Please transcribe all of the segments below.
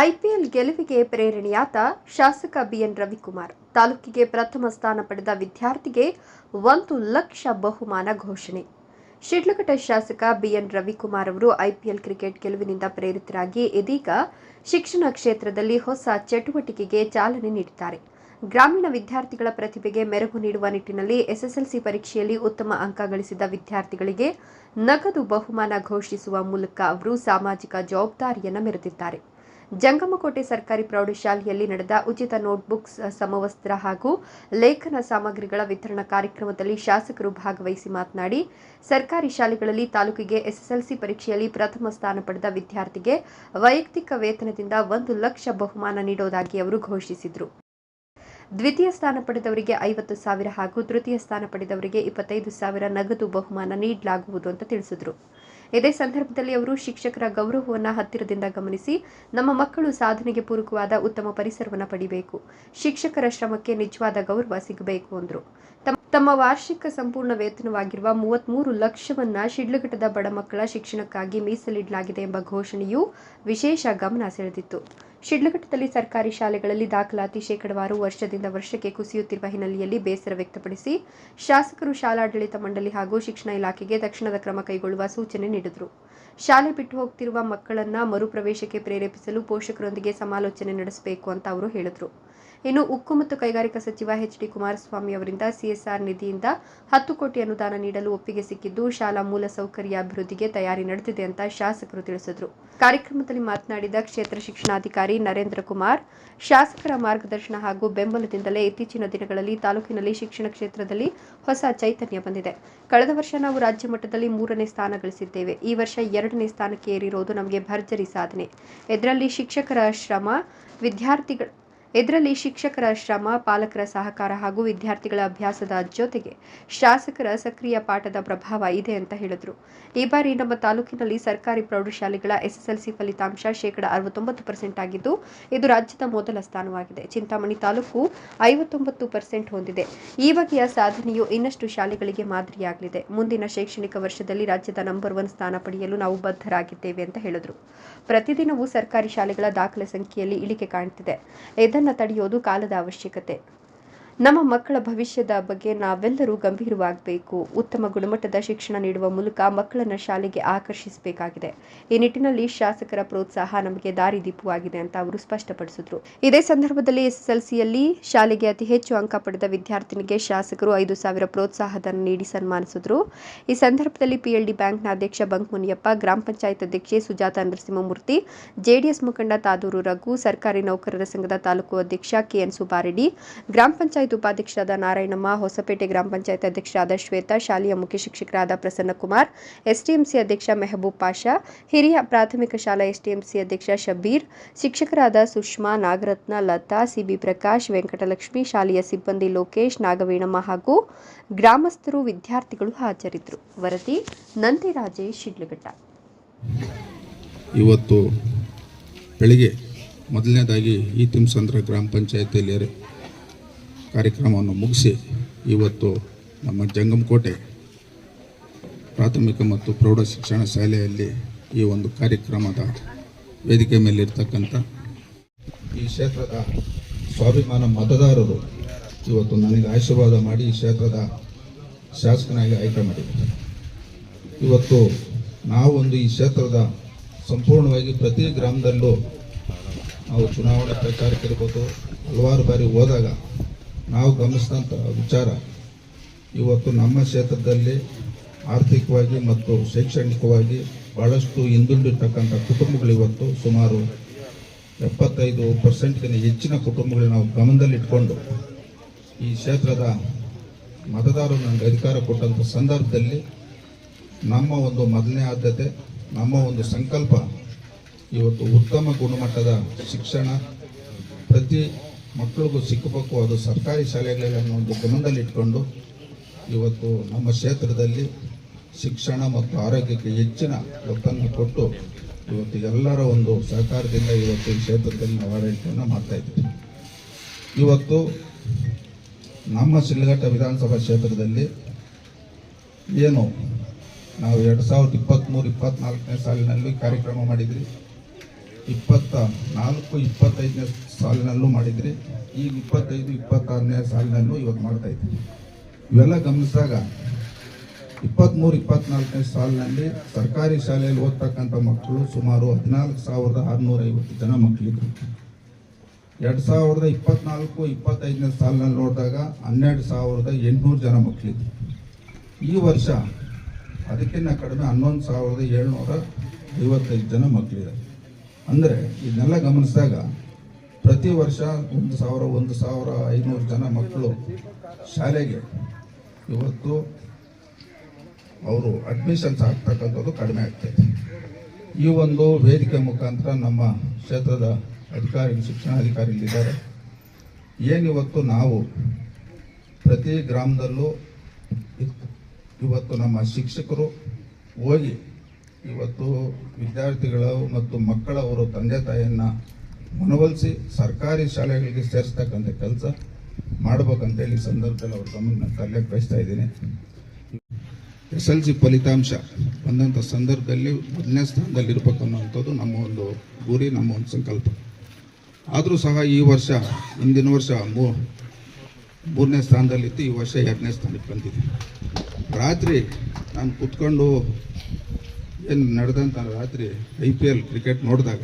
IPL ಗೆಲುವಿಗೆ ಪ್ರೇರಣೆಯಾದ ಶಾಸಕ B N Ravikumar. ತಾಲೂಕಿಗೆ ಪ್ರಥಮ ಸ್ಥಾನ ಪಡೆದ ವಿದ್ಯಾರ್ಥಿಗೆ ಒಂದು ಲಕ್ಷ ಬಹುಮಾನ ಘೋಷಣೆ. ಶಿಡ್ಲಘಟ್ಟ ಶಾಸಕ ಬಿಎನ್ ರವಿಕುಮಾರ್ ಅವರು ಐಪಿಎಲ್ ಕ್ರಿಕೆಟ್ ಗೆಲುವಿನಿಂದ ಪ್ರೇರಿತರಾಗಿ ಇದೀಗ ಶಿಕ್ಷಣ ಕ್ಷೇತ್ರದಲ್ಲಿ ಹೊಸ ಚಟುವಟಿಕೆಗೆ ಚಾಲನೆ ನೀಡಿದ್ದಾರೆ. ಗ್ರಾಮೀಣ ವಿದ್ಯಾರ್ಥಿಗಳ ಪ್ರತಿಭೆಗೆ ಮೆರುಗು ನೀಡುವ ನಿಟ್ಟಿನಲ್ಲಿ ಎಸ್ಎಸ್ಎಲ್ಸಿ ಪರೀಕ್ಷೆಯಲ್ಲಿ ಉತ್ತಮ ಅಂಕ ಗಳಿಸಿದ ವಿದ್ಯಾರ್ಥಿಗಳಿಗೆ ನಗದು ಬಹುಮಾನ ಘೋಷಿಸುವ ಮೂಲಕ ಅವರು ಸಾಮಾಜಿಕ ಜವಾಬ್ದಾರಿಯನ್ನು ಮೆರೆದಿದ್ದಾರೆ. ಜಂಗಮಕೋಟೆ ಸರ್ಕಾರಿ ಪ್ರೌಢಶಾಲೆಯಲ್ಲಿ ನಡೆದ ಉಚಿತ ನೋಟ್ಬುಕ್ಸ್ ಸಮವಸ್ತ್ರ ಹಾಗೂ ಲೇಖನ ಸಾಮಗ್ರಿಗಳ ವಿತರಣಾ ಕಾರ್ಯಕ್ರಮದಲ್ಲಿ ಶಾಸಕರು ಭಾಗವಹಿಸಿ ಮಾತನಾಡಿ, ಸರ್ಕಾರಿ ಶಾಲೆಗಳಲ್ಲಿ ತಾಲೂಕಿಗೆ ಎಸ್ಎಸ್ಎಲ್ಸಿ ಪರೀಕ್ಷೆಯಲ್ಲಿ ಪ್ರಥಮ ಸ್ಥಾನ ಪಡೆದ ವಿದ್ಯಾರ್ಥಿಗೆ ವೈಯಕ್ತಿಕ ವೇತನದಿಂದ ಒಂದು ಲಕ್ಷ ಬಹುಮಾನ ನೀಡುವುದಾಗಿ ಅವರು ಘೋಷಿಸಿದರು. ದ್ವಿತೀಯ ಸ್ಥಾನ ಪಡೆದವರಿಗೆ ಐವತ್ತು ಸಾವಿರ ಹಾಗೂ ತೃತೀಯ ಸ್ಥಾನ ಪಡೆದವರಿಗೆ ಇಪ್ಪತ್ತೈದು ಸಾವಿರ ನಗದು ಬಹುಮಾನ ನೀಡಲಾಗುವುದು ಅಂತ ತಿಳಿಸಿದರು. ಇದೇ ಸಂದರ್ಭದಲ್ಲಿ ಅವರು ಶಿಕ್ಷಕರ ಗೌರವವನ್ನು ಹತ್ತಿರದಿಂದ ಗಮನಿಸಿ, ನಮ್ಮ ಮಕ್ಕಳು ಸಾಧನೆಗೆ ಪೂರಕವಾದ ಉತ್ತಮ ಪರಿಸರವನ್ನು ಪಡಿಬೇಕು. ಶಿಕ್ಷಕರ ಶ್ರಮಕ್ಕೆ ನಿಜವಾದ ಗೌರವ ಸಿಗಬೇಕು ಅಂದರು. ತಮ್ಮ ವಾರ್ಷಿಕ ಸಂಪೂರ್ಣ ವೇತನವಾಗಿರುವ ಮೂವತ್ಮೂರು ಲಕ್ಷವನ್ನ ಶಿಡ್ಲಘಟ್ಟದ ಬಡ ಮಕ್ಕಳ ಶಿಕ್ಷಣಕ್ಕಾಗಿ ಮೀಸಲಿಡಲಾಗಿದೆ ಎಂಬ ಘೋಷಣೆಯು ವಿಶೇಷ ಗಮನ ಸೆಳೆದಿತ್ತು. ಶಿಡ್ಲಘಟ್ಟದಲ್ಲಿ ಸರ್ಕಾರಿ ಶಾಲೆಗಳಲ್ಲಿ ದಾಖಲಾತಿ ಶೇಕಡವಾರು ವರ್ಷದಿಂದ ವರ್ಷಕ್ಕೆ ಕುಸಿಯುತ್ತಿರುವ ಹಿನ್ನೆಲೆಯಲ್ಲಿ ಬೇಸರ ವ್ಯಕ್ತಪಡಿಸಿ ಶಾಸಕರು ಶಾಲಾಡಳಿತ ಮಂಡಳಿ ಹಾಗೂ ಶಿಕ್ಷಣ ಇಲಾಖೆಗೆ ತಕ್ಷಣದ ಕ್ರಮ ಕೈಗೊಳ್ಳುವ ಸೂಚನೆ ನೀಡಿದರು. ಶಾಲೆ ಬಿಟ್ಟು ಹೋಗ್ತಿರುವ ಮಕ್ಕಳನ್ನ ಮರುಪ್ರವೇಶಕ್ಕೆ ಪ್ರೇರೇಪಿಸಲು ಪೋಷಕರೊಂದಿಗೆ ಸಮಾಲೋಚನೆ ನಡೆಸಬೇಕು ಅಂತ ಅವರು ಹೇಳಿದರು. ಇನ್ನು ಉಕ್ಕು ಮತ್ತು ಕೈಗಾರಿಕಾ ಸಚಿವ ಎಚ್ ಡಿ ಕುಮಾರಸ್ವಾಮಿ ಅವರಿಂದ ಸಿಎಸ್ಆರ್ ನಿಧಿಯಿಂದ ಹತ್ತು ಕೋಟಿ ಅನುದಾನ ನೀಡಲು ಒಪ್ಪಿಗೆ ಸಿಕ್ಕಿದ್ದು ಶಾಲಾ ಮೂಲಸೌಕರ್ಯ ಅಭಿವೃದ್ಧಿಗೆ ತಯಾರಿ ನಡೆದಿದೆ ಅಂತ ಶಾಸಕರು ತಿಳಿಸಿದರು. ಕಾರ್ಯಕ್ರಮದಲ್ಲಿ ಮಾತನಾಡಿದ ಕ್ಷೇತ್ರ ಶಿಕ್ಷಣಾಧಿಕಾರಿ ನರೇಂದ್ರ ಕುಮಾರ್, ಶಾಸಕರ ಮಾರ್ಗದರ್ಶನ ಹಾಗೂ ಬೆಂಬಲದಿಂದಲೇ ಇತ್ತೀಚಿನ ದಿನಗಳಲ್ಲಿ ತಾಲೂಕಿನಲ್ಲಿ ಶಿಕ್ಷಣ ಕ್ಷೇತ್ರದಲ್ಲಿ ಹೊಸ ಚೈತನ್ಯ ಬಂದಿದೆ. ಕಳೆದ ವರ್ಷ ನಾವು ರಾಜ್ಯ ಮಟ್ಟದಲ್ಲಿ ಮೂರನೇ ಸ್ಥಾನ ಗಳಿಸಿದ್ದೇವೆ. ಈ ವರ್ಷ ಎರಡನೇ ಸ್ಥಾನಕ್ಕೆ ಏರಿರೋದು ನಮಗೆ ಭರ್ಜರಿ ಸಾಧನೆ. ಇದರಲ್ಲಿ ಶಿಕ್ಷಕರ ಶ್ರಮ, ವಿದ್ಯಾರ್ಥಿಗಳ ಇದರಲ್ಲಿ ಶಿಕ್ಷಕರ ಶ್ರಮ, ಪಾಲಕರ ಸಹಕಾರ ಹಾಗೂ ವಿದ್ಯಾರ್ಥಿಗಳ ಅಭ್ಯಾಸದ ಜೊತೆಗೆ ಶಾಸಕರ ಸಕ್ರಿಯ ಪಾಠದ ಪ್ರಭಾವ ಇದೆ ಅಂತ ಹೇಳಿದರು. ಈ ಬಾರಿ ನಮ್ಮ ತಾಲೂಕಿನಲ್ಲಿ ಸರ್ಕಾರಿ ಪ್ರೌಢಶಾಲೆಗಳ ಎಸ್ಎಸ್ಎಲ್ಸಿ ಫಲಿತಾಂಶ ಶೇಕಡ ಅರವತ್ತೊಂಬತ್ತು ಪರ್ಸೆಂಟ್ ಆಗಿದ್ದು, ಇದು ರಾಜ್ಯದ ಮೊದಲ ಸ್ಥಾನವಾಗಿದೆ. ಚಿಂತಾಮಣಿ ತಾಲೂಕು ಐವತ್ತೊಂಬತ್ತು ಪರ್ಸೆಂಟ್ ಹೊಂದಿದೆ. ಈ ಬಗೆಯ ಸಾಧನೆಯು ಇನ್ನಷ್ಟು ಶಾಲೆಗಳಿಗೆ ಮಾದರಿಯಾಗಲಿದೆ. ಮುಂದಿನ ಶೈಕ್ಷಣಿಕ ವರ್ಷದಲ್ಲಿ ರಾಜ್ಯದ ನಂಬರ್ ಒನ್ ಸ್ಥಾನ ಪಡೆಯಲು ನಾವು ಬದ್ಧರಾಗಿದ್ದೇವೆ ಅಂತ ಹೇಳಿದರು. ಪ್ರತಿದಿನವೂ ಸರ್ಕಾರಿ ಶಾಲೆಗಳ ದಾಖಲೆ ಸಂಖ್ಯೆಯಲ್ಲಿ ಇಳಿಕೆ ಕಾಣ್ತಿದೆ. ಇದನ್ನು ತಡೆಯೋದು ಕಾಲದ ಅವಶ್ಯಕತೆ. ನಮ್ಮ ಮಕ್ಕಳ ಭವಿಷ್ಯದ ಬಗ್ಗೆ ನಾವೆಲ್ಲರೂ ಗಂಭೀರವಾಗಬೇಕು. ಉತ್ತಮ ಗುಣಮಟ್ಟದ ಶಿಕ್ಷಣ ನೀಡುವ ಮೂಲಕ ಮಕ್ಕಳನ್ನು ಶಾಲೆಗೆ ಆಕರ್ಷಿಸಬೇಕಾಗಿದೆ. ಈ ನಿಟ್ಟಿನಲ್ಲಿ ಶಾಸಕರ ಪ್ರೋತ್ಸಾಹ ನಮಗೆ ದಾರಿದೀಪವಾಗಿದೆ ಅಂತ ಅವರು ಸ್ಪಷ್ಟಪಡಿಸಿದ್ರು. ಇದೇ ಸಂದರ್ಭದಲ್ಲಿ ಎಸ್ಎಸ್ಎಲ್ಸಿಯಲ್ಲಿ ಶಾಲೆಗೆ ಅತಿ ಹೆಚ್ಚು ಅಂಕ ಪಡೆದ ವಿದ್ಯಾರ್ಥಿನಿಗೆ ಶಾಸಕರು ಐದು ಸಾವಿರ ಪ್ರೋತ್ಸಾಹಧನ ನೀಡಿ ಸನ್ಮಾನಿಸಿದ್ರು. ಈ ಸಂದರ್ಭದಲ್ಲಿ ಪಿಎಲ್ಡಿ ಬ್ಯಾಂಕ್ನ ಅಧ್ಯಕ್ಷ ಬಂಕ್ ಮುನಿಯಪ್ಪ ಗ್ರಾಮ ಪಂಚಾಯತ್ ಅಧ್ಯಕ್ಷೆ ಸುಜಾತ ನರಸಿಂಹಮೂರ್ತಿ, ಜೆಡಿಎಸ್ ಮುಖಂಡ ತಾದೂರು ರಘು, ಸರ್ಕಾರಿ ನೌಕರರ ಸಂಘದ ತಾಲೂಕು ಅಧ್ಯಕ್ಷ ಕೆಎನ್ ಸುಬಾರೆಡ್ಡಿ ಗ್ರಾಮ ಪಂಚಾಯತ್ ಉಪಾಧ್ಯಕ್ಷರಾದ ನಾರಾಯಣಮ್ಮ, ಹೊಸಪೇಟೆ ಗ್ರಾಮ ಪಂಚಾಯತ್ ಅಧ್ಯಕ್ಷರಾದ ಶ್ವೇತಾ, ಶಾಲೆಯ ಮುಖ್ಯ ಶಿಕ್ಷಕರಾದ ಪ್ರಸನ್ನಕುಮಾರ್ ಎಸ್ಟಿಎಂಸಿ ಅಧ್ಯಕ್ಷ ಮೆಹಬೂಬ್ ಪಾಷಾ, ಹಿರಿಯ ಪ್ರಾಥಮಿಕ ಶಾಲಾ ಎಸ್ಟಿಎಂಸಿ ಅಧ್ಯಕ್ಷ ಶಬೀರ್, ಶಿಕ್ಷಕರಾದ ಸುಷ್ಮಾ, ನಾಗರತ್ನ, ಲತಾ, ಸಿಬಿ ಪ್ರಕಾಶ್, ವೆಂಕಟಲಕ್ಷ್ಮಿ, ಶಾಲೆಯ ಸಿಬ್ಬಂದಿ ಲೋಕೇಶ್, ನಾಗವೇಣಮ್ಮ ಹಾಗೂ ಗ್ರಾಮಸ್ಥರು, ವಿದ್ಯಾರ್ಥಿಗಳು ಹಾಜರಿದ್ದರು. ವರದಿ ನಂದಿ ರಾಜೇಶ್, ಶಿಡ್ಲಘಟ್ಟ. ಇವತ್ತು ಬೆಳಿಗ್ಗೆ ಮೊದಲನೇದಾಗಿ ಈ ತಿಮ್ಸಂದ್ರ ಗ್ರಾಮ ಪಂಚಾಯತಿಯಲ್ಲಿ ಕಾರ್ಯಕ್ರಮವನ್ನು ಮುಗಿಸಿ ಇವತ್ತು ನಮ್ಮ ಜಂಗಮಕೋಟೆ ಪ್ರಾಥಮಿಕ ಮತ್ತು ಪ್ರೌಢ ಶಿಕ್ಷಣ ಶಾಲೆಯಲ್ಲಿ ಈ ಒಂದು ಕಾರ್ಯಕ್ರಮದ ವೇದಿಕೆ ಮೇಲಿರ್ತಕ್ಕಂಥ ಈ ಕ್ಷೇತ್ರದ ಸ್ವಾಭಿಮಾನ ಮತದಾರರು ಇವತ್ತು ನನಗೆ ಆಶೀರ್ವಾದ ಮಾಡಿ ಈ ಕ್ಷೇತ್ರದ ಶಾಸಕನಾಗಿ ಆಯ್ಕೆ ಮಾಡಿದ್ದಾರೆ. ಇವತ್ತು ನಾವೊಂದು ಈ ಕ್ಷೇತ್ರದ ಸಂಪೂರ್ಣವಾಗಿ ಪ್ರತಿ ಗ್ರಾಮದಲ್ಲೂ ನಾವು ಚುನಾವಣೆ ಪ್ರಚಾರಕ್ಕಿರ್ಬೋದು ಹಲವಾರು ಬಾರಿ ಹೋದಾಗ ನಾವು ಗಮನಿಸಿದಂಥ ವಿಚಾರ ಇವತ್ತು ನಮ್ಮ ಕ್ಷೇತ್ರದಲ್ಲಿ ಆರ್ಥಿಕವಾಗಿ ಮತ್ತು ಶೈಕ್ಷಣಿಕವಾಗಿ ಬಹಳಷ್ಟು ಹಿಂದುಳಿದಿರ್ತಕ್ಕಂಥ ಕುಟುಂಬಗಳು ಇವತ್ತು ಸುಮಾರು ಎಪ್ಪತ್ತೈದು ಪರ್ಸೆಂಟ್ಗಿಂತ ಹೆಚ್ಚಿನ ಕುಟುಂಬಗಳು ನಾವು ಗಮನದಲ್ಲಿಟ್ಕೊಂಡು ಈ ಕ್ಷೇತ್ರದ ಮತದಾರರು ನನಗೆ ಅಧಿಕಾರ ಕೊಟ್ಟಂಥ ಸಂದರ್ಭದಲ್ಲಿ ನಮ್ಮ ಒಂದು ಮೊದಲನೇ ಆದ್ಯತೆ, ನಮ್ಮ ಒಂದು ಸಂಕಲ್ಪ ಇವತ್ತು ಉತ್ತಮ ಗುಣಮಟ್ಟದ ಶಿಕ್ಷಣ ಪ್ರತಿ ಮಕ್ಕಳಿಗೂ ಸಿಕ್ಕಬೇಕು ಅದು ಸರ್ಕಾರಿ ಶಾಲೆಗಳಲ್ಲಿ ಅನ್ನೋ ಒಂದು ಗಮನದಲ್ಲಿಟ್ಕೊಂಡು ಇವತ್ತು ನಮ್ಮ ಕ್ಷೇತ್ರದಲ್ಲಿ ಶಿಕ್ಷಣ ಮತ್ತು ಆರೋಗ್ಯಕ್ಕೆ ಹೆಚ್ಚಿನ ಒತ್ತನ್ನು ಕೊಟ್ಟು ಇವತ್ತು ಎಲ್ಲರ ಒಂದು ಸಹಕಾರದಿಂದ ಇವತ್ತು ಈ ಕ್ಷೇತ್ರದಲ್ಲಿ ನಾವು ಆಡಳಿತವನ್ನು ಮಾಡ್ತಾ ಇದ್ದೀವಿ. ಇವತ್ತು ನಮ್ಮ ಶಿಲ್ಘಟ್ಟ ವಿಧಾನಸಭಾ ಕ್ಷೇತ್ರದಲ್ಲಿ ಏನು ನಾವು ಎರಡು ಸಾವಿರದ ಇಪ್ಪತ್ತ್ಮೂರು ಇಪ್ಪತ್ತ್ನಾಲ್ಕನೇ ಸಾಲಿನಲ್ಲಿ ಕಾರ್ಯಕ್ರಮ ಮಾಡಿದ್ರಿ ಇಪ್ಪತ್ತ ನಾಲ್ಕು, ಇಪ್ಪತ್ತೈದನೇ ಸಾಲಿನಲ್ಲೂ ಮಾಡಿದ್ರಿ. ಈಗ ಇಪ್ಪತ್ತೈದು, ಇಪ್ಪತ್ತಾರನೇ ಸಾಲಿನಲ್ಲೂ ಇವತ್ತು ಮಾಡ್ತಾ ಇದ್ದೀವಿ. ಇವೆಲ್ಲ ಗಮನಿಸಿದಾಗ ಇಪ್ಪತ್ತ್ಮೂರು ಇಪ್ಪತ್ನಾಲ್ಕನೇ ಸಾಲಿನಲ್ಲಿ ಸರ್ಕಾರಿ ಶಾಲೆಯಲ್ಲಿ ಓದ್ತಕ್ಕಂಥ ಮಕ್ಕಳು ಸುಮಾರು ಹದಿನಾಲ್ಕು ಸಾವಿರದ ಆರುನೂರ ಐವತ್ತು ಜನ ಮಕ್ಕಳಿದ್ರು. ಎರಡು ಸಾವಿರದ ಇಪ್ಪತ್ನಾಲ್ಕು, ಇಪ್ಪತ್ತೈದನೇ ಸಾಲಿನಲ್ಲಿ ನೋಡಿದಾಗ ಹನ್ನೆರಡು ಸಾವಿರದ ಎಂಟುನೂರು ಜನ ಮಕ್ಕಳಿದ್ರು. ಈ ವರ್ಷ ಅದಕ್ಕಿಂತ ಕಡಿಮೆ ಹನ್ನೊಂದು ಸಾವಿರದ ಏಳ್ನೂರ ಐವತ್ತೈದು ಜನ ಮಕ್ಕಳಿದ್ದಾರೆ. ಅಂದರೆ ಇದನ್ನೆಲ್ಲ ಗಮನಿಸಿದಾಗ ಪ್ರತಿ ವರ್ಷ ಒಂದು ಸಾವಿರ ಒಂದು ಸಾವಿರ ಐನೂರು ಜನ ಮಕ್ಕಳು ಶಾಲೆಗೆ ಇವತ್ತು ಅವರು ಅಡ್ಮಿಷನ್ಸ್ ಆಗ್ತಕ್ಕಂಥದ್ದು ಕಡಿಮೆ ಆಗ್ತದೆ ಈ ಒಂದು ವೇದಿಕೆ ಮುಖಾಂತರ ನಮ್ಮ ಕ್ಷೇತ್ರದ ಅಧಿಕಾರಿಗಳು, ಶಿಕ್ಷಣಾಧಿಕಾರಿಗಳಿದ್ದಾರೆ. ಏನಿವತ್ತು ನಾವು ಪ್ರತಿ ಗ್ರಾಮದಲ್ಲೂ ಇವತ್ತು ನಮ್ಮ ಶಿಕ್ಷಕರು ಹೋಗಿ ಇವತ್ತು ವಿದ್ಯಾರ್ಥಿಗಳು ಮತ್ತು ಮಕ್ಕಳವರು ತಂದೆ ತಾಯಿಯನ್ನು ಮನವೊಲಿಸಿ ಸರ್ಕಾರಿ ಶಾಲೆಗಳಿಗೆ ಸೇರಿಸ್ತಕ್ಕಂಥ ಕೆಲಸ ಮಾಡ್ಬೇಕಂತೇಳಿ ಈ ಸಂದರ್ಭದಲ್ಲಿ ಅವ್ರ ಗಮನ ತರಲಿಕ್ಕೆ ಬಯಸ್ತಾ ಇದ್ದೀನಿ. ಎಸ್ ಎಲ್ ಸಿ ಫಲಿತಾಂಶ ಬಂದಂಥ ಸಂದರ್ಭದಲ್ಲಿ ಮೊದಲನೇ ಸ್ಥಾನದಲ್ಲಿ ಇರಬೇಕು ಅನ್ನೋವಂಥದ್ದು ನಮ್ಮ ಒಂದು ಗುರಿ, ನಮ್ಮ ಒಂದು ಸಂಕಲ್ಪ. ಆದರೂ ಸಹ ಈ ವರ್ಷ, ಹಿಂದಿನ ವರ್ಷ ಮೂ, ಮೂರನೇ ಸ್ಥಾನದಲ್ಲಿತ್ತು, ಈ ವರ್ಷ ಎರಡನೇ ಸ್ಥಾನಕ್ಕೆ ಬಂದಿದೆ. ರಾತ್ರಿ ನಾನು ಕೂತ್ಕೊಂಡು ಏನು ನಡೆದಂಥ ರಾತ್ರಿ ಐ ಪಿ ಎಲ್ ಕ್ರಿಕೆಟ್ ನೋಡಿದಾಗ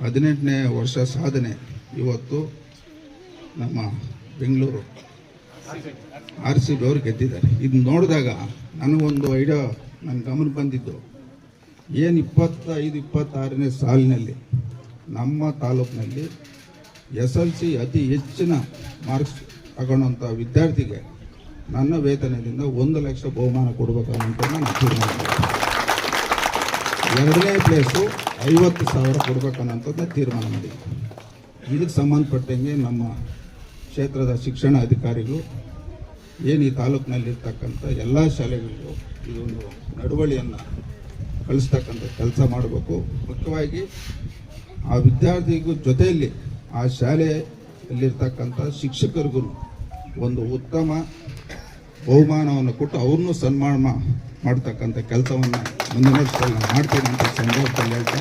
ಹದಿನೆಂಟನೇ ವರ್ಷ ಸಾಧನೆ ಇವತ್ತು ನಮ್ಮ ಬೆಂಗಳೂರು ಆರ್ ಸಿ ಬಿ ಅವರು ಗೆದ್ದಿದ್ದಾರೆ ಇದು ನೋಡಿದಾಗ ನನಗೊಂದು ಐಡಿಯಾ ನನ್ನ ಗಮನ ಬಂದಿದ್ದು ಏನು ಇಪ್ಪತ್ತೈದು, ಇಪ್ಪತ್ತಾರನೇ ಸಾಲಿನಲ್ಲಿ, ನಮ್ಮ ತಾಲೂಕಿನಲ್ಲಿ ಎಸ್ ಎಲ್ ಸಿ ಅತಿ ಹೆಚ್ಚಿನ ಮಾರ್ಕ್ಸ್ ತಗೊಳ್ಳೋಂಥ ವಿದ್ಯಾರ್ಥಿಗೆ ನನ್ನ ವೇತನದಿಂದ ಒಂದು ಲಕ್ಷ ಬಹುಮಾನ ಕೊಡಬೇಕನ್ನೋಂಥ ನಾನು ತೀರ್ಮಾನ. ಎರಡನೇ ಪ್ಲೇಸು ಐವತ್ತು ಸಾವಿರ ಕೊಡ್ಬೇಕನ್ನೋಂಥದ್ದನ್ನ ತೀರ್ಮಾನ ಮಾಡಿದ್ದೆ ಇದಕ್ಕೆ ಸಂಬಂಧಪಟ್ಟಂಗೆ ನಮ್ಮ ಕ್ಷೇತ್ರದ ಶಿಕ್ಷಣ ಅಧಿಕಾರಿಗಳು ಏನು ಈ ತಾಲೂಕಿನಲ್ಲಿರ್ತಕ್ಕಂಥ ಎಲ್ಲ ಶಾಲೆಗಳಿಗೂ ಇದೊಂದು ನಡವಳಿಯನ್ನು ಕಳಿಸ್ತಕ್ಕಂಥ ಕೆಲಸ ಮಾಡಬೇಕು. ಮುಖ್ಯವಾಗಿ ಆ ವಿದ್ಯಾರ್ಥಿಗೂ ಜೊತೆಯಲ್ಲಿ ಆ ಶಾಲೆಯಲ್ಲಿರ್ತಕ್ಕಂಥ ಶಿಕ್ಷಕರಿಗೂ ಒಂದು ಉತ್ತಮ ಬಹುಮಾನವನ್ನು ಕೊಟ್ಟು ಅವ್ರನ್ನೂ ಸನ್ಮಾನ ಮಾಡ್ತಕ್ಕಂಥ ಕೆಲಸವನ್ನು ಮುಂದಿನ ಮಾಡ್ತೇನೆ ಅಂತ ಸಂದರ್ಭದಲ್ಲಿ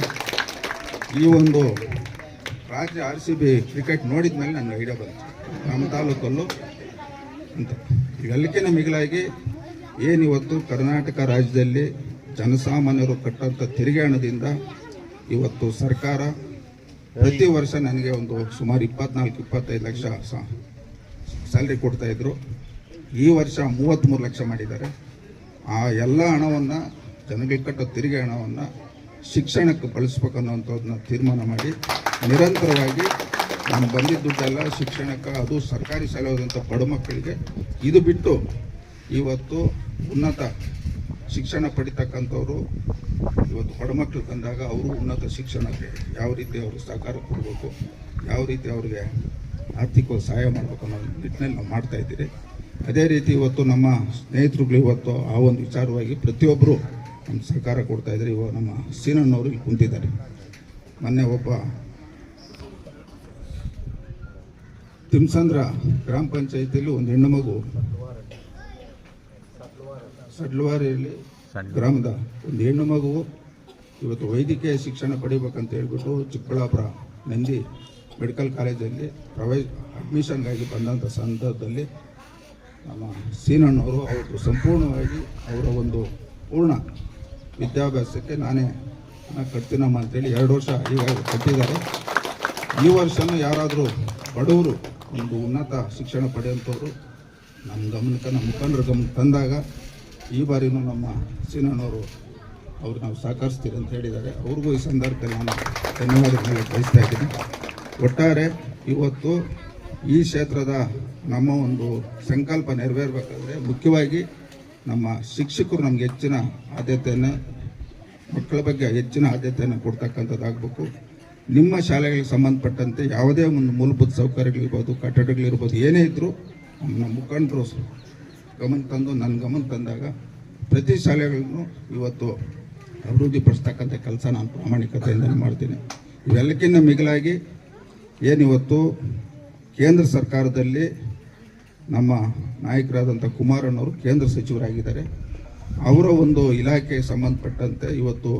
ಈ ಒಂದು ರಾಜ್ಯ ಆರ್ ಸಿ ಬಿ ಕ್ರಿಕೆಟ್ ನೋಡಿದ ಮೇಲೆ ನನಗೆ ಐಡಿಯಾ ಬಂತು. ನಮ್ಮ ತಾಲೂಕಲ್ಲೂ ಅಂತ. ಇವೆಲ್ಲಕ್ಕಿಂತ ಮಿಗಿಲಾಗಿ ಏನಿವತ್ತು ಕರ್ನಾಟಕ ರಾಜ್ಯದಲ್ಲಿ ಜನಸಾಮಾನ್ಯರು ಕಟ್ಟಂಥ ತೆರಿಗೆ ಹಣದಿಂದ ಇವತ್ತು ಸರ್ಕಾರ ಪ್ರತಿ ವರ್ಷ ನನಗೆ ಒಂದು ಸುಮಾರು ಇಪ್ಪತ್ನಾಲ್ಕು, ಇಪ್ಪತ್ತೈದು ಲಕ್ಷ ಸ್ಯಾಲ್ರಿ ಕೊಡ್ತಾಯಿದ್ರು ಈ ವರ್ಷ ಮೂವತ್ತ್ಮೂರು ಲಕ್ಷ ಮಾಡಿದ್ದಾರೆ. ಆ ಎಲ್ಲ ಹಣವನ್ನು ಜನಗಳಿಗೆ ಕಟ್ಟೋ ತೆರಿಗೆ ಹಣವನ್ನು ಶಿಕ್ಷಣಕ್ಕೆ ಬಳಸ್ಬೇಕನ್ನೋಂಥದ್ದನ್ನ ತೀರ್ಮಾನ ಮಾಡಿ ನಿರಂತರವಾಗಿ ನಾನು ಬಂದಿದ್ದ ಶಿಕ್ಷಣಕ್ಕೆ, ಅದು ಸರ್ಕಾರಿ ಶಾಲೆ ಹೋದಂಥ ಬಡ ಮಕ್ಕಳಿಗೆ ಇದು ಬಿಟ್ಟು ಇವತ್ತು ಉನ್ನತ ಶಿಕ್ಷಣ ಪಡಿತಕ್ಕಂಥವ್ರು, ಇವತ್ತು ಬಡ ಮಕ್ಕಳು ಬಂದಾಗ ಅವರು ಉನ್ನತ ಶಿಕ್ಷಣಕ್ಕೆ ಯಾವ ರೀತಿ ಅವರು ಸಹಕಾರ ಕೊಡಬೇಕು, ಯಾವ ರೀತಿ ಅವ್ರಿಗೆ ಆರ್ಥಿಕವಾಗಿ ಸಹಾಯ ಮಾಡಬೇಕು ಅನ್ನೋ ನಿಟ್ಟಿನಲ್ಲಿ ನಾವು ಮಾಡ್ತಾ ಇದ್ದೀರಿ. ಅದೇ ರೀತಿ ಇವತ್ತು ನಮ್ಮ ಸ್ನೇಹಿತರುಗಳು ಇವತ್ತು ಆ ಒಂದು ವಿಚಾರವಾಗಿ ಪ್ರತಿಯೊಬ್ಬರು ನಮ್ಮ ಸರ್ಕಾರ ಕೊಡ್ತಾ ಇದ್ದಾರೆ. ಇವಾಗ ನಮ್ಮ ಸೀನಣ್ಣವರು ಇಲ್ಲಿ ಕುಂತಿದ್ದಾರೆ. ಮೊನ್ನೆ ಒಬ್ಬ ತಿಮ್ಸಂದ್ರ ಗ್ರಾಮ ಪಂಚಾಯಿತಿಯಲ್ಲಿ ಒಂದು ಹೆಣ್ಣು ಮಗು ಸಡ್ಲವಾರಿಯಲ್ಲಿ ಗ್ರಾಮದ ಒಂದು ಹೆಣ್ಣು ಮಗು ಇವತ್ತು ವೈದ್ಯಕೀಯ ಶಿಕ್ಷಣ ಪಡಿಬೇಕಂತ ಹೇಳ್ಬಿಟ್ಟು ಚಿಕ್ಕಬಳ್ಳಾಪುರ ನಂದಿ ಮೆಡಿಕಲ್ ಕಾಲೇಜಲ್ಲಿ ಪ್ರವೇಶ ಅಡ್ಮಿಷನ್ಗಾಗಿ ಬಂದಂಥ ಸಂದರ್ಭದಲ್ಲಿ ನಮ್ಮ ಸೀನಣ್ಣವರು ಅವರು ಸಂಪೂರ್ಣವಾಗಿ ಅವರ ಒಂದು ಪೂರ್ಣ ವಿದ್ಯಾಭ್ಯಾಸಕ್ಕೆ ನಾನೇ ಹಣ ಕಟ್ತೀನಮ್ಮ ಅಂತೇಳಿ ಎರಡು ವರ್ಷ ಈಗಾಗಲೇ ಕಟ್ಟಿದ್ದಾರೆ. ಈ ವರ್ಷನೂ ಯಾರಾದರೂ ಬಡವರು ಒಂದು ಉನ್ನತ ಶಿಕ್ಷಣ ಪಡೆಯುವಂಥವ್ರು ನಮ್ಮ ಗಮನಕ್ಕೆ ನಮ್ಮ ಮುಖಂಡರ ಗಮನಕ್ಕೆ ತಂದಾಗ ಈ ಬಾರಿನೂ ನಮ್ಮ ಸೀನಣ್ಣವರು ಅವ್ರು ನಾವು ಸಹಕರಿಸ್ತೀರಿ ಅಂತ ಹೇಳಿದ್ದಾರೆ. ಅವ್ರಿಗೂ ಈ ಸಂದರ್ಭದಲ್ಲಿ ನಾನು ಧನ್ಯವಾದಗಳನ್ನ ಬಯಸ್ತಾ ಇದ್ದೀನಿ. ಒಟ್ಟಾರೆ ಇವತ್ತು ಈ ಕ್ಷೇತ್ರದ ನಮ್ಮ ಒಂದು ಸಂಕಲ್ಪ ನೆರವೇರಬೇಕಾದ್ರೆ ಮುಖ್ಯವಾಗಿ ನಮ್ಮ ಶಿಕ್ಷಕರು ನಮಗೆ ಹೆಚ್ಚಿನ ಆದ್ಯತೆಯನ್ನು, ಮಕ್ಕಳ ಬಗ್ಗೆ ಹೆಚ್ಚಿನ ಆದ್ಯತೆಯನ್ನು ಕೊಡ್ತಕ್ಕಂಥದ್ದಾಗಬೇಕು ನಿಮ್ಮ ಶಾಲೆಗಳಿಗೆ ಸಂಬಂಧಪಟ್ಟಂತೆ ಯಾವುದೇ ಒಂದು ಮೂಲಭೂತ ಸೌಕರ್ಯಗಳಿರ್ಬೋದು ಕಟ್ಟಡಗಳಿರ್ಬೋದು ಏನೇ ಇದ್ದರೂ ನಮ್ಮ ಮುಖಂಡರು ಗಮನ ತಂದು, ನನ್ನ ಗಮನ ತಂದಾಗ ಪ್ರತಿ ಶಾಲೆಗಳನ್ನು ಇವತ್ತು ಅಭಿವೃದ್ಧಿಪಡಿಸ್ತಕ್ಕಂಥ ಕೆಲಸ ನಾನು ಪ್ರಾಮಾಣಿಕತೆಯಿಂದ ಮಾಡ್ತೀನಿ. ಇವೆಲ್ಲಕ್ಕಿಂತ ಮಿಗಿಲಾಗಿ ಏನಿವತ್ತು ಕೇಂದ್ರ ಸರ್ಕಾರದಲ್ಲಿ ನಮ್ಮ ನಾಯಕರಾದಂಥ ಕುಮಾರಣ್ಣವರು ಕೇಂದ್ರ ಸಚಿವರಾಗಿದ್ದಾರೆ. ಅವರ ಒಂದು ಇಲಾಖೆಗೆ ಸಂಬಂಧಪಟ್ಟಂತೆ ಇವತ್ತು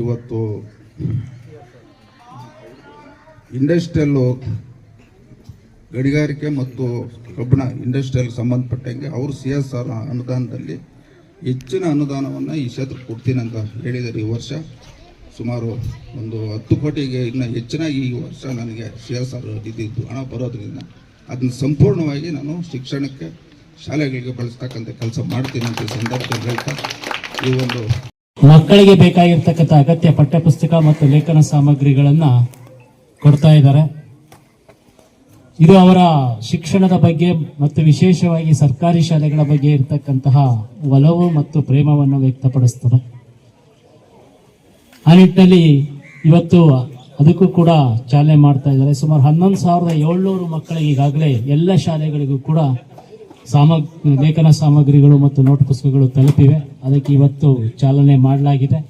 ಇವತ್ತು ಇಂಡಸ್ಟ್ರಿಯಲ್ಲು ಗಣಿಗಾರಿಕೆ ಮತ್ತು ಕಬ್ಬಣ ಇಂಡಸ್ಟ್ರಿಯಲ್ ಸಂಬಂಧಪಟ್ಟಂಗೆ ಅವರು ಸಿ ಎಸ್ ಆರ್ ಅನುದಾನದಲ್ಲಿ ಹೆಚ್ಚಿನ ಅನುದಾನವನ್ನು ಈ ಕ್ಷೇತ್ರಕ್ಕೆ ಕೊಡ್ತೀನಿ ಅಂತ ಹೇಳಿದ್ದಾರೆ ಈ ವರ್ಷ. ಸುಮಾರು ಒಂದು ಹತ್ತು ಕೋಟಿಗೆ ಇನ್ನು ಹೆಚ್ಚಿನಾಗಿ ಈ ವರ್ಷ ನನಗೆ ಸಿ ಎಸ್ ಆರ್ ಇದ್ದಿದ್ದು ಹಣ ಬರೋದ್ರಿಂದ ಅದನ್ನು ಸಂಪೂರ್ಣವಾಗಿ ನಾನು ಶಿಕ್ಷಣಕ್ಕೆ ಶಾಲೆಗಳಿಗೆ ಬಳಸ್ತಕ್ಕಂಥ ಕೆಲಸ ಮಾಡ್ತೀನಿ ಅಂತ ಸಂದರ್ಭದಲ್ಲಿ ಹೇಳ್ತಾ ಈ ಒಂದು ಮಕ್ಕಳಿಗೆ ಬೇಕಾಗಿರ್ತಕ್ಕಂಥ ಅಗತ್ಯ ಪಠ್ಯಪುಸ್ತಕ ಮತ್ತು ಲೇಖನ ಸಾಮಗ್ರಿಗಳನ್ನ ಕೊಡ್ತಾ ಇದ್ದಾರೆ. ಇದು ಅವರ ಶಿಕ್ಷಣದ ಬಗ್ಗೆ ಮತ್ತು ವಿಶೇಷವಾಗಿ ಸರ್ಕಾರಿ ಶಾಲೆಗಳ ಬಗ್ಗೆ ಇರತಕ್ಕಂತಹ ಒಲವು ಮತ್ತು ಪ್ರೇಮವನ್ನು ವ್ಯಕ್ತಪಡಿಸ್ತದೆ. ಆ ನಿಟ್ಟಿನಲ್ಲಿ ಇವತ್ತು ಅದಕ್ಕೂ ಕೂಡ ಚಾಲನೆ ಮಾಡ್ತಾ ಇದ್ದಾರೆ. ಸುಮಾರು ಹನ್ನೊಂದು ಸಾವಿರದ ಏಳ್ನೂರು ಮಕ್ಕಳಿಗೆ ಈಗಾಗಲೇ ಎಲ್ಲ ಶಾಲೆಗಳಿಗೂ ಕೂಡ ಸಾಮಗ್ ಲೇಖನ ಸಾಮಗ್ರಿಗಳು ಮತ್ತು ನೋಟ್ ಪುಸ್ತಕಗಳು ತಲುಪಿವೆ. ಅದಕ್ಕೆ ಇವತ್ತು ಚಾಲನೆ ಮಾಡಲಾಗಿದೆ.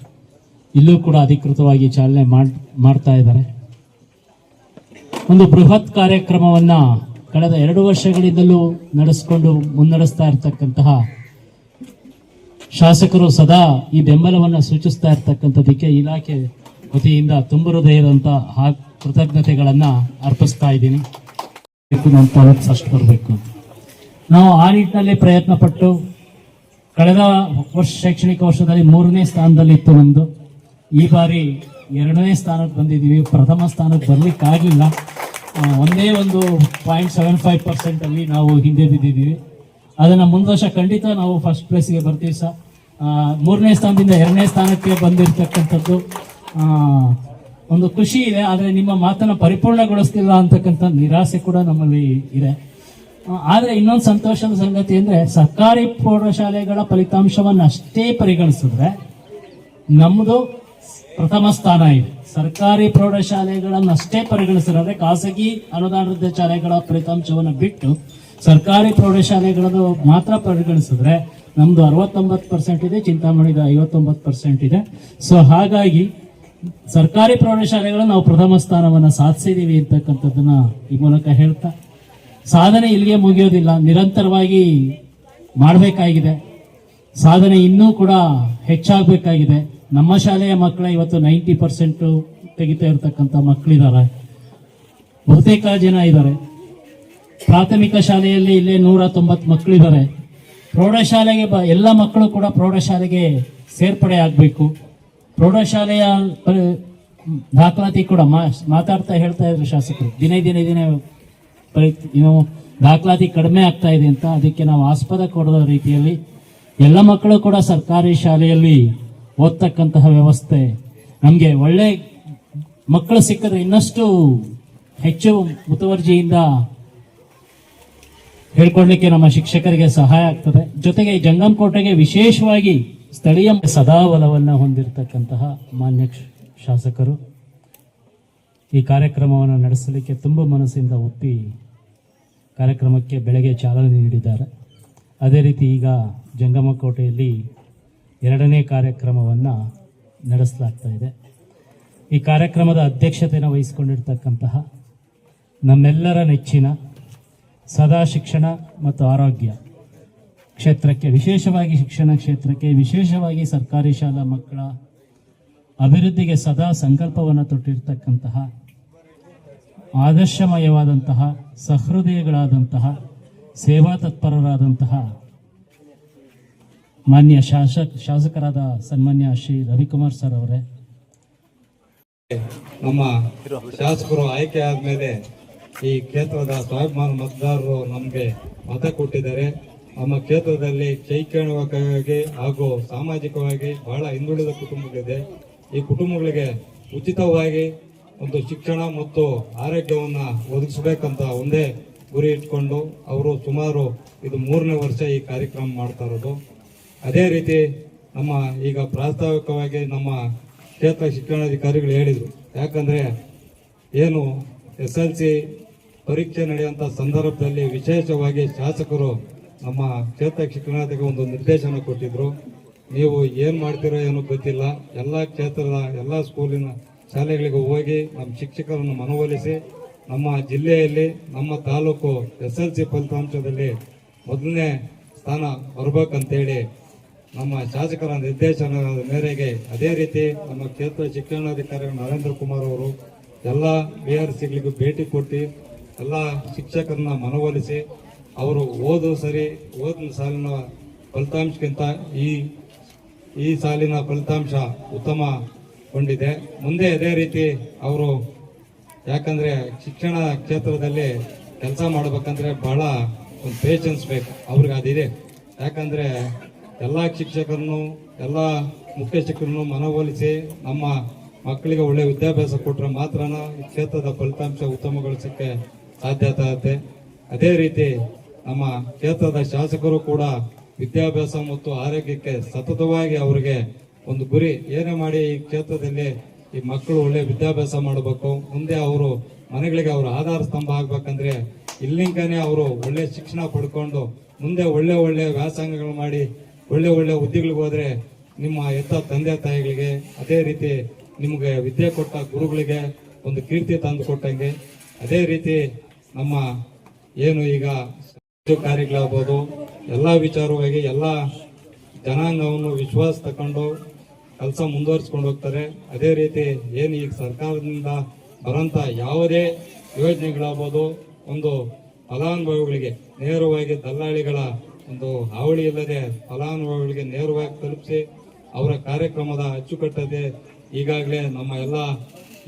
ಇಲ್ಲೂ ಕೂಡ ಅಧಿಕೃತವಾಗಿ ಚಾಲನೆ ಮಾಡ್, ಮಾಡ್ತಾ ಇದ್ದಾರೆ. ಒಂದು ಬೃಹತ್ ಕಾರ್ಯಕ್ರಮವನ್ನ ಕಳೆದ ಎರಡು ವರ್ಷಗಳಿಂದಲೂ ನಡೆಸಿಕೊಂಡು ಮುನ್ನಡೆಸ್ತಾ ಇರತಕ್ಕಂತಹ ಶಾಸಕರು ಸದಾ ಈ ಬೆಂಬಲವನ್ನು ಸೂಚಿಸ್ತಾ ಇರ್ತಕ್ಕಂಥದ್ದಕ್ಕೆ ಇಲಾಖೆ ವತಿಯಿಂದ ತುಂಬ ಹೃದಯದಂತ ಆ ಕೃತಜ್ಞತೆಗಳನ್ನು ಅರ್ಪಿಸ್ತಾ ಇದ್ದೀನಿ. ನಮ್ಮ ತಾಲೂಕು ಫಸ್ಟ್ ಬರಬೇಕು. ನಾವು ಆ ನಿಟ್ಟಿನಲ್ಲಿ ಪ್ರಯತ್ನ ಪಟ್ಟು ಕಳೆದ ವರ್ಷ ಶೈಕ್ಷಣಿಕ ವರ್ಷದಲ್ಲಿ ಮೂರನೇ ಸ್ಥಾನದಲ್ಲಿ ಇತ್ತು ನಮ್ದು. ಈ ಬಾರಿ ಎರಡನೇ ಸ್ಥಾನಕ್ಕೆ ಬಂದಿದ್ದೀವಿ. ಪ್ರಥಮ ಸ್ಥಾನಕ್ಕೆ ಬರ್ಲಿಕ್ಕಾಗಲಿಲ್ಲ. ಒಂದೇ ಒಂದು ಪಾಯಿಂಟ್ ಸೆವೆನ್ ಫೈವ್ ಪರ್ಸೆಂಟ್ ಅಲ್ಲಿ ನಾವು ಹಿಂದೆ ಬಿದ್ದಿದ್ದೀವಿ. ಅದನ್ನ ಮುಂದ್ ವರ್ಷ ಖಂಡಿತ ನಾವು ಫಸ್ಟ್ ಪ್ಲೇಸ್ಗೆ ಬರ್ತೀವಿ ಸರ್. ಮೂರನೇ ಸ್ಥಾನದಿಂದ ಎರಡನೇ ಸ್ಥಾನಕ್ಕೆ ಬಂದಿರತಕ್ಕಂಥದ್ದು ಒಂದು ಖುಷಿ ಇದೆ, ಆದರೆ ನಿಮ್ಮ ಮಾತನ್ನ ಪರಿಪೂರ್ಣಗೊಳಿಸ್ತಿಲ್ಲ ಅಂತಕ್ಕಂಥ ನಿರಾಸೆ ಕೂಡ ನಮ್ಮಲ್ಲಿ ಇದೆ. ಆದರೆ ಇನ್ನೊಂದು ಸಂತೋಷದ ಸಂಗತಿ ಅಂದ್ರೆ ಸರ್ಕಾರಿ ಪ್ರೌಢಶಾಲೆಗಳ ಫಲಿತಾಂಶವನ್ನು ಅಷ್ಟೇ ಪರಿಗಣಿಸಿದ್ರೆ ನಮ್ಮದು ಪ್ರಥಮ ಸ್ಥಾನ ಇದೆ. ಸರ್ಕಾರಿ ಪ್ರೌಢಶಾಲೆಗಳನ್ನು ಅಷ್ಟೇ ಪರಿಗಣಿಸಿದ್ರೆ ಖಾಸಗಿ ಅನುದಾನಿತ ಶಾಲೆಗಳ ಫಲಿತಾಂಶವನ್ನು ಬಿಟ್ಟು ಸರ್ಕಾರಿ ಪ್ರೌಢಶಾಲೆಗಳನ್ನು ಮಾತ್ರ ಪರಿಗಣಿಸಿದ್ರೆ ನಮ್ದು ಅರವತ್ತೊಂಬತ್ತು ಪರ್ಸೆಂಟ್ ಇದೆ, ಚಿಂತಾಮಣಿದ ಐವತ್ತೊಂಬತ್ತು ಪರ್ಸೆಂಟ್ ಇದೆ. ಸೊ ಹಾಗಾಗಿ ಸರ್ಕಾರಿ ಪ್ರೌಢಶಾಲೆಗಳು ನಾವು ಪ್ರಥಮ ಸ್ಥಾನವನ್ನು ಸಾಧಿಸಿದೀವಿ ಅಂತಕ್ಕಂಥದ್ದನ್ನ ಈ ಮೂಲಕ ಹೇಳ್ತಾ, ಸಾಧನೆ ಇಲ್ಲಿಗೆ ಮುಗಿಯೋದಿಲ್ಲ, ನಿರಂತರವಾಗಿ ಮಾಡಬೇಕಾಗಿದೆ. ಸಾಧನೆ ಇನ್ನೂ ಕೂಡ ಹೆಚ್ಚಾಗಬೇಕಾಗಿದೆ. ನಮ್ಮ ಶಾಲೆಯ ಮಕ್ಕಳ ಇವತ್ತು ನೈಂಟಿ ಪರ್ಸೆಂಟು ತೆಗಿತಾ ಇರತಕ್ಕಂಥ ಮಕ್ಕಳಿದ್ದಾರೆ. ಬಹುತೇಕ ಜನ ಇದ್ದಾರೆ. ಪ್ರಾಥಮಿಕ ಶಾಲೆಯಲ್ಲಿ ಇಲ್ಲೇ ನೂರ ತೊಂಬತ್ತು ಮಕ್ಕಳಿದ್ದಾರೆ ಪ್ರೌಢಶಾಲೆಗೆ ಬ ಎಲ್ಲ ಮಕ್ಕಳು ಕೂಡ ಪ್ರೌಢಶಾಲೆಗೆ ಸೇರ್ಪಡೆ ಆಗಬೇಕು. ಪ್ರೌಢಶಾಲೆಯ ದಾಖಲಾತಿ ಕೂಡ ಮಾತಾಡ್ತಾ ಹೇಳ್ತಾ ಇದ್ರು ಶಾಸಕರು. ದಿನೇ ದಿನೇ ದಿನೇ ಏನು ದಾಖಲಾತಿ ಕಡಿಮೆ ಆಗ್ತಾ ಇದೆ ಅಂತ ಅದಕ್ಕೆ ನಾವು ಆಸ್ಪದ ಕೊಡೋ ರೀತಿಯಲ್ಲಿ ಎಲ್ಲ ಮಕ್ಕಳು ಕೂಡ ಸರ್ಕಾರಿ ಶಾಲೆಯಲ್ಲಿ ಓದ್ತಕ್ಕಂತಹ ವ್ಯವಸ್ಥೆ ನಮಗೆ ಒಳ್ಳೆ ಮಕ್ಕಳು ಸಿಕ್ಕಿದ್ರೆ ಇನ್ನಷ್ಟು ಹೆಚ್ಚು ಮುತುವರ್ಜಿಯಿಂದ ಹೇಳ್ಕೊಡ್ಲಿಕ್ಕೆ ನಮ್ಮ ಶಿಕ್ಷಕರಿಗೆ ಸಹಾಯ ಆಗ್ತದೆ. ಜೊತೆಗೆ ಈ ಜಂಗಮಕೋಟೆಗೆ ವಿಶೇಷವಾಗಿ ಸ್ಥಳೀಯ ಸದಾ ಒಲವನ್ನು ಹೊಂದಿರತಕ್ಕಂತಹ ಮಾನ್ಯ ಶಾಸಕರು, ಈ ಕಾರ್ಯಕ್ರಮವನ್ನು ನಡೆಸಲಿಕ್ಕೆ ತುಂಬ ಮನಸ್ಸಿಂದ ಒಪ್ಪಿ ಕಾರ್ಯಕ್ರಮಕ್ಕೆ ಬೆಳಗ್ಗೆ ಚಾಲನೆ ನೀಡಿದ್ದಾರೆ. ಅದೇ ರೀತಿ ಈಗ ಜಂಗಮಕೋಟೆಯಲ್ಲಿ ಎರಡನೇ ಕಾರ್ಯಕ್ರಮವನ್ನು ನಡೆಸಲಾಗ್ತಾ ಇದೆ. ಈ ಕಾರ್ಯಕ್ರಮದ ಅಧ್ಯಕ್ಷತೆಯನ್ನು ವಹಿಸಿಕೊಂಡಿರ್ತಕ್ಕಂತಹ ನಮ್ಮೆಲ್ಲರ ನೆಚ್ಚಿನ ಸದಾ ಶಿಕ್ಷಣ ಮತ್ತು ಆರೋಗ್ಯ ಕ್ಷೇತ್ರಕ್ಕೆ, ವಿಶೇಷವಾಗಿ ಶಿಕ್ಷಣ ಕ್ಷೇತ್ರಕ್ಕೆ, ವಿಶೇಷವಾಗಿ ಸರ್ಕಾರಿ ಶಾಲಾ ಮಕ್ಕಳ ಅಭಿವೃದ್ಧಿಗೆ ಸದಾ ಸಂಕಲ್ಪವನ್ನು ತೊಟ್ಟಿರ್ತಕ್ಕಂತಹ ಆದರ್ಶಮಯವಾದಂತಹ, ಸಹೃದಯಗಳಾದಂತಹ, ಸೇವಾ ತತ್ಪರರಾದಂತಹ ಮಾನ್ಯ ಶಾಸಕ, ಶಾಸಕರಾದ ಸನ್ಮಾನ್ಯ ಶ್ರೀ ರವಿಕುಮಾರ್ ಸರ್ ಅವರೇ. ನಮ್ಮ ಶಾಸಕರು ಆಯ್ಕೆ ಆದ್ಮೇಲೆ ಈ ಕ್ಷೇತ್ರದ ಸ್ವಾಭಿಮಾನ ಮತದಾರರು ನಮಗೆ ಮತ ಕೊಟ್ಟಿದ್ದಾರೆ. ನಮ್ಮ ಕ್ಷೇತ್ರದಲ್ಲಿ ಶೈಕ್ಷಣಿಕವಾಗಿ ಹಾಗೂ ಸಾಮಾಜಿಕವಾಗಿ ಬಹಳ ಹಿಂದುಳಿದ ಕುಟುಂಬಗಳಿದೆ. ಈ ಕುಟುಂಬಗಳಿಗೆ ಉಚಿತವಾಗಿ ಒಂದು ಶಿಕ್ಷಣ ಮತ್ತು ಆರೋಗ್ಯವನ್ನು ಒದಗಿಸಬೇಕಂತ ಒಂದೇ ಗುರಿ ಇಟ್ಕೊಂಡು ಅವರು ಸುಮಾರು ಇದು ಮೂರನೇ ವರ್ಷ ಈ ಕಾರ್ಯಕ್ರಮ ಮಾಡ್ತಾ ಇರೋದು. ಅದೇ ರೀತಿ ನಮ್ಮ ಈಗ ಪ್ರಾಸ್ತಾವಿಕವಾಗಿ ನಮ್ಮ ಕ್ಷೇತ್ರ ಶಿಕ್ಷಣಾಧಿಕಾರಿಗಳು ಹೇಳಿದರು. ಯಾಕಂದರೆ ಏನು ಎಸ್ ಎಲ್ ಸಿ ಪರೀಕ್ಷೆ ನಡೆಯುವಂಥ ಸಂದರ್ಭದಲ್ಲಿ ವಿಶೇಷವಾಗಿ ಶಾಸಕರು ನಮ್ಮ ಕ್ಷೇತ್ರ ಶಿಕ್ಷಣಾಧಿಕಾರಿ ಒಂದು ನಿರ್ದೇಶನ ಕೊಟ್ಟಿದ್ರು. ನೀವು ಏನು ಮಾಡ್ತೀರೋ ಏನೋ ಗೊತ್ತಿಲ್ಲ. ಎಲ್ಲ ಕ್ಷೇತ್ರದ ಎಲ್ಲ ಸ್ಕೂಲಿನ ಶಾಲೆಗಳಿಗೆ ಹೋಗಿ ನಮ್ಮ ಶಿಕ್ಷಕರನ್ನು ಮನವೊಲಿಸಿ ನಮ್ಮ ಜಿಲ್ಲೆಯಲ್ಲಿ ನಮ್ಮ ತಾಲೂಕು ಎಸ್ ಎಲ್ ಸಿ ಫಲಿತಾಂಶದಲ್ಲಿ ಮೊದಲನೇ ಸ್ಥಾನ ಬರಬೇಕಂತೇಳಿ ನಮ್ಮ ಶಾಸಕರ ನಿರ್ದೇಶನದ ಮೇರೆಗೆ ಅದೇ ರೀತಿ ನಮ್ಮ ಕ್ಷೇತ್ರ ಶಿಕ್ಷಣಾಧಿಕಾರಿ ನರೇಂದ್ರ ಕುಮಾರ್ ಅವರು ಎಲ್ಲ ಬಿ ಆರ್ ಸಿಗಳಿಗೂ ಭೇಟಿ ಕೊಟ್ಟು ಎಲ್ಲ ಶಿಕ್ಷಕರನ್ನ ಮನವೊಲಿಸಿ ಅವರು ಓದು ಸರಿ ಓದಿನ ಸಾಲಿನ ಫಲಿತಾಂಶಕ್ಕಿಂತ ಈ ಈ ಸಾಲಿನ ಫಲಿತಾಂಶ ಉತ್ತಮಗೊಂಡಿದೆ ಮುಂದೆ ಅದೇ ರೀತಿ ಅವರು ಯಾಕಂದ್ರೆ ಶಿಕ್ಷಣ ಕ್ಷೇತ್ರದಲ್ಲಿ ಕೆಲಸ ಮಾಡಬೇಕಂದ್ರೆ ಬಹಳ ಒಂದು ಪೇಷನ್ಸ್ ಬೇಕು. ಅವ್ರಿಗೆ ಅದಿದೆ. ಯಾಕಂದ್ರೆ ಎಲ್ಲ ಶಿಕ್ಷಕರನ್ನು, ಎಲ್ಲ ಮುಖ್ಯ ಶಿಕ್ಷಕರನ್ನು ಮನವೊಲಿಸಿ ನಮ್ಮ ಮಕ್ಕಳಿಗೆ ಒಳ್ಳೆ ವಿದ್ಯಾಭ್ಯಾಸ ಕೊಟ್ಟರೆ ಮಾತ್ರ ಈ ಕ್ಷೇತ್ರದ ಫಲಿತಾಂಶ ಉತ್ತಮಗೊಳಿಸಕ್ಕೆ ಸಾಧ್ಯತೆ ಆಗುತ್ತೆ ಅದೇ ರೀತಿ ನಮ್ಮ ಕ್ಷೇತ್ರದ ಶಾಸಕರು ಕೂಡ ವಿದ್ಯಾಭ್ಯಾಸ ಮತ್ತು ಆರೋಗ್ಯಕ್ಕೆ ಸತತವಾಗಿ ಅವರಿಗೆ ಒಂದು ಗುರಿ ಏನೇ ಮಾಡಿ ಈ ಕ್ಷೇತ್ರದಲ್ಲಿ ಈ ಮಕ್ಕಳು ಒಳ್ಳೆ ವಿದ್ಯಾಭ್ಯಾಸ ಮಾಡಬೇಕು, ಮುಂದೆ ಅವರು ಮನೆಗಳಿಗೆ ಅವರು ಆಧಾರ ಸ್ತಂಭ ಆಗ್ಬೇಕಂದ್ರೆ ಇಲ್ಲಿಂಕನೇ ಅವರು ಒಳ್ಳೆ ಶಿಕ್ಷಣ ಪಡ್ಕೊಂಡು ಮುಂದೆ ಒಳ್ಳೆ ಒಳ್ಳೆ ವ್ಯಾಸಂಗಗಳು ಮಾಡಿ ಒಳ್ಳೆ ಒಳ್ಳೆ ಹುದ್ದೆಗಳಿಗೆ ಹೋದ್ರೆ ನಿಮ್ಮ ಎತ್ತ ತಂದೆ ತಾಯಿಗಳಿಗೆ, ಅದೇ ರೀತಿ ನಿಮಗೆ ವಿದ್ಯೆ ಕೊಟ್ಟ ಗುರುಗಳಿಗೆ ಒಂದು ಕೀರ್ತಿ ತಂದು ಕೊಟ್ಟಂಗೆ, ಅದೇ ರೀತಿ ನಮ್ಮ ಏನು ಈಗ ಕಾರ್ಯಗಳಾಗ್ಬೋದು ಎಲ್ಲ ವಿಚಾರವಾಗಿ ಎಲ್ಲ ಜನಾಂಗವನ್ನು ವಿಶ್ವಾಸ ತಕೊಂಡು ಕೆಲಸ ಮುಂದುವರಿಸ್ಕೊಂಡು ಹೋಗ್ತಾರೆ. ಅದೇ ರೀತಿ ಏನು ಈಗ ಸರ್ಕಾರದಿಂದ ಬರೋಂಥ ಯಾವುದೇ ಯೋಜನೆಗಳಾಗ್ಬೋದು, ಒಂದು ಫಲಾನುಭವಿಗಳಿಗೆ ನೇರವಾಗಿ ದಲ್ಲಾಳಿಗಳ ಒಂದು ಹಾವಳಿ ಇಲ್ಲದೆ ಫಲಾನುಭವಿಗಳಿಗೆ ನೇರವಾಗಿ ತಲುಪಿಸಿ ಅವರ ಕಾರ್ಯಕ್ರಮದ ಅಚ್ಚುಕಟ್ಟದೆ ಈಗಾಗಲೇ ನಮ್ಮ ಎಲ್ಲ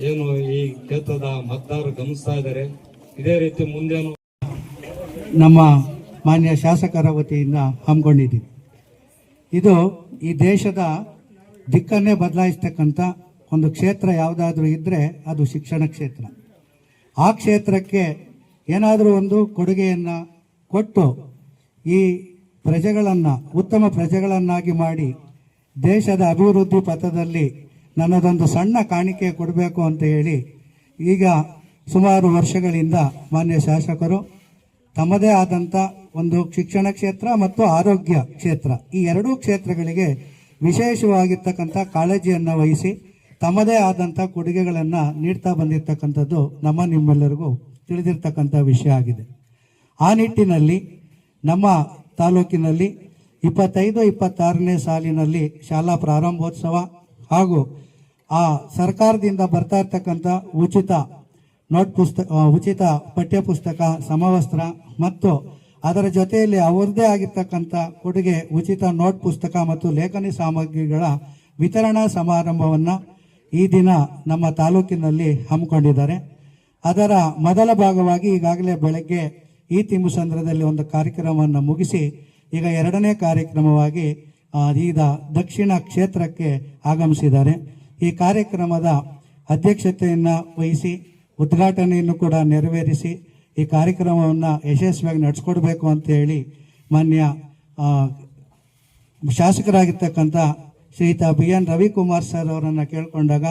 ಏನು ಈ ಕ್ಷೇತ್ರದ ಮತದಾರರು ಗಮನಿಸ್ತಾ ಇದ್ದಾರೆ. ಇದೇ ರೀತಿ ಮುಂದೆ ನಮ್ಮ ಮಾನ್ಯ ಶಾಸಕರ ವತಿಯಿಂದ ಹಮ್ಮಿಕೊಂಡಿದ್ದೀವಿ. ಇದು ಈ ದೇಶದ ದಿಕ್ಕನ್ನೇ ಬದಲಾಯಿಸ್ತಕ್ಕಂಥ ಒಂದು ಕ್ಷೇತ್ರ ಯಾವುದಾದ್ರೂ ಇದ್ದರೆ ಅದು ಶಿಕ್ಷಣ ಕ್ಷೇತ್ರ. ಆ ಕ್ಷೇತ್ರಕ್ಕೆ ಏನಾದರೂ ಒಂದು ಕೊಡುಗೆಯನ್ನು ಕೊಟ್ಟು ಈ ಪ್ರಜೆಗಳನ್ನು, ಉತ್ತಮ ಪ್ರಜೆಗಳನ್ನಾಗಿ ಮಾಡಿ ದೇಶದ ಅಭಿವೃದ್ಧಿ ಪಥದಲ್ಲಿ ನನ್ನದೊಂದು ಸಣ್ಣ ಕಾಣಿಕೆ ಕೊಡಬೇಕು ಅಂತ ಹೇಳಿ ಈಗ ಸುಮಾರು ವರ್ಷಗಳಿಂದ ಮಾನ್ಯ ಶಾಸಕರು ತಮ್ಮದೇ ಆದಂಥ ಒಂದು ಶಿಕ್ಷಣ ಕ್ಷೇತ್ರ ಮತ್ತು ಆರೋಗ್ಯ ಕ್ಷೇತ್ರ. ಈ ಎರಡೂ ಕ್ಷೇತ್ರಗಳಿಗೆ ವಿಶೇಷವಾಗಿರ್ತಕ್ಕಂಥ ಕಾಳಜಿಯನ್ನು ವಹಿಸಿ ತಮ್ಮದೇ ಆದಂಥ ಕೊಡುಗೆಗಳನ್ನು ನೀಡ್ತಾ ಬಂದಿರತಕ್ಕಂಥದ್ದು ನಮ್ಮ ನಿಮ್ಮೆಲ್ಲರಿಗೂ ತಿಳಿದಿರ್ತಕ್ಕಂಥ ವಿಷಯ ಆಗಿದೆ. ಆ ನಿಟ್ಟಿನಲ್ಲಿ ನಮ್ಮ ತಾಲೂಕಿನಲ್ಲಿ ಇಪ್ಪತ್ತೈದು, ಇಪ್ಪತ್ತಾರನೇ ಸಾಲಿನಲ್ಲಿ ಶಾಲಾ ಪ್ರಾರಂಭೋತ್ಸವ ಹಾಗೂ ಆ ಸರ್ಕಾರದಿಂದ ಬರ್ತಾ ಇರ್ತಕ್ಕಂಥ ಉಚಿತ ನೋಟ್ ಪುಸ್ತಕ ಉಚಿತ ಪಠ್ಯಪುಸ್ತಕ, ಸಮವಸ್ತ್ರ ಮತ್ತು ಅದರ ಜೊತೆಯಲ್ಲಿ ಅವರದೇ ಆಗಿರ್ತಕ್ಕಂಥ ಕೊಡುಗೆ ಉಚಿತ ನೋಟ್ ಪುಸ್ತಕ ಮತ್ತು ಲೇಖನಿ ಸಾಮಗ್ರಿಗಳ ವಿತರಣಾ ಸಮಾರಂಭವನ್ನು ಈ ದಿನ ನಮ್ಮ ತಾಲೂಕಿನಲ್ಲಿ ಹಮ್ಮಿಕೊಂಡಿದ್ದಾರೆ. ಅದರ ಮೊದಲ ಭಾಗವಾಗಿ ಈಗಾಗಲೇ ಬೆಳಗ್ಗೆ ಈ ತಿಮ್ಮಸಂದ್ರದಲ್ಲಿ ಒಂದು ಕಾರ್ಯಕ್ರಮವನ್ನು ಮುಗಿಸಿ ಈಗ ಎರಡನೇ ಕಾರ್ಯಕ್ರಮವಾಗಿ ಈಗ ದಕ್ಷಿಣ ಕ್ಷೇತ್ರಕ್ಕೆ ಆಗಮಿಸಿದ್ದಾರೆ. ಈ ಕಾರ್ಯಕ್ರಮದ ಅಧ್ಯಕ್ಷತೆಯನ್ನು ವಹಿಸಿ ಉದ್ಘಾಟನೆಯನ್ನು ಕೂಡ ನೆರವೇರಿಸಿ ಈ ಕಾರ್ಯಕ್ರಮವನ್ನು ಯಶಸ್ವಿಯಾಗಿ ನಡೆಸ್ಕೊಡ್ಬೇಕು ಅಂತ ಹೇಳಿ ಮಾನ್ಯ ಶಾಸಕರಾಗಿರ್ತಕ್ಕಂಥ ಶ್ರೀಯುತ ಬಿ ಎನ್ ರವಿಕುಮಾರ್ ಸರ್ ಅವರನ್ನು ಕೇಳಿಕೊಂಡಾಗ